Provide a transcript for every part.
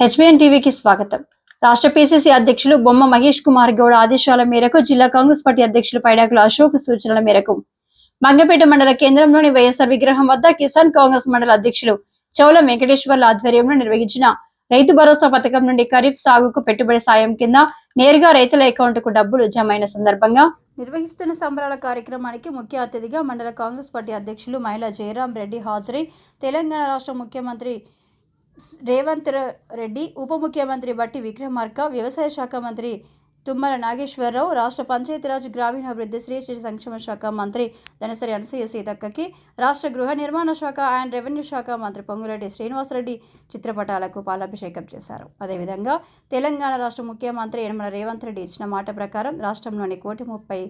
HBN టీవీకి స్వాగతం. రాష్ట్ర పీసీసీ అధ్యక్షులు బొమ్మ మహేష్ కుమార్ గౌడ్ ఆదేశాల మేరకు జిల్లా కాంగ్రెస్ పార్టీ అధ్యక్షులు పైడాకుల అశోక్ సూచనల మేరకు మంగపేట మండల కేంద్రంలోని వైఎస్ఆర్ విగ్రహం వద్ద కిసాన్ కాంగ్రెస్ మండల అధ్యక్షులు చౌల వెంకటేశ్వర్ల ఆధ్వర్యంలో నిర్వహించిన రైతు భరోసా పథకం నుండి ఖరీఫ్ సాగుకు పెట్టుబడి సాయం కింద నేరుగా రైతుల అకౌంట్కు డబ్బులు జమ అయిన సందర్భంగా నిర్వహిస్తున్న సంబరాల కార్యక్రమానికి ముఖ్య అతిథిగా మండల కాంగ్రెస్ పార్టీ అధ్యక్షులు మహిళా జయరాం రెడ్డి హాజరై తెలంగాణ రాష్ట్ర ముఖ్యమంత్రి రేవంత్ రెడ్డి ఉప ముఖ్యమంత్రి బట్టి విక్రమార్క వ్యవసాయ శాఖ మంత్రి తుమ్మల నాగేశ్వరరావు రాష్ట్ర పంచాయతీరాజ్ గ్రామీణాభివృద్ధి శ్రీ శ్రీ సంక్షేమ శాఖ మంత్రి ధనసరి అనసూయ సీతక్కకి రాష్ట్ర గృహ నిర్మాణ శాఖ అండ్ రెవెన్యూ శాఖ మంత్రి పొంగురెడ్డి శ్రీనివాసరెడ్డి చిత్రపటాలకు పాలాభిషేకం చేశారు. అదేవిధంగా తెలంగాణ రాష్ట్ర ముఖ్యమంత్రి యనమల రేవంత్ రెడ్డి ఇచ్చిన మాట ప్రకారం రాష్ట్రంలోని కోటి ముప్పై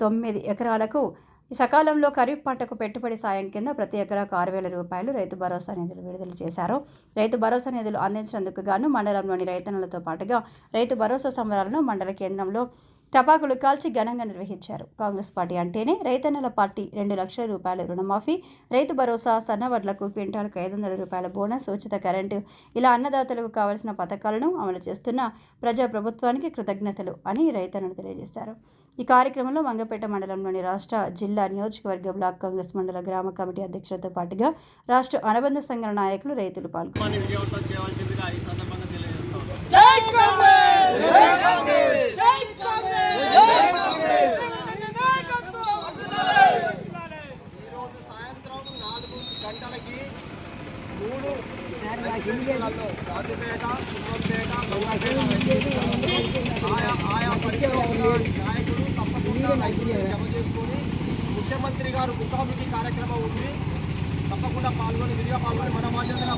తొమ్మిది ఎకరాలకు సకాలంలో ఖరీఫ్ పంటకు పెట్టుబడి సాయం కింద ప్రతి ఎకరాకు ఆరు వేల రూపాయలు రైతు భరోసా నిధులు విడుదల చేశారు. రైతు భరోసా నిధులు అందించినందుకు గాను మండలంలోని రైతన్నలతో పాటుగా రైతు భరోసా సంబరాలను మండల కేంద్రంలో టపాకులు కాల్చి ఘనంగా నిర్వహించారు. కాంగ్రెస్ పార్టీ అంటేనే రైతన్నల పార్టీ రెండు లక్షల రూపాయల రుణమాఫీ రైతు భరోసా సన్నవడ్లకు క్వింటాలకు ఐదు వందల రూపాయల బోనస్ ఉచిత కరెంటు ఇలా అన్నదాతలకు కావలసిన పథకాలను అమలు చేస్తున్న ప్రజా ప్రభుత్వానికి కృతజ్ఞతలు అని రైతన్నలు తెలియజేశారు. ఈ కార్యక్రమంలో మంగపేట మండలంలోని రాష్ట్ర జిల్లా నియోజకవర్గ బ్లాక్ కాంగ్రెస్ మండల గ్రామ కమిటీ అధ్యక్షులతో పాటుగా రాష్ట్ర అనుబంధ సంఘాల నాయకులు రైతులు పాల్గొన్నారు. మూడు రాజుపేట సుబ్బంపేట ఆయా ఆయా ఉన్న నాయకులు తప్పకుండా జమ చేసుకొని ముఖ్యమంత్రి గారు ముఖాముఖి కార్యక్రమం ఉంది. తప్పకుండా పాల్గొని విధిగా పాల్గొని మన బాధ్యతగా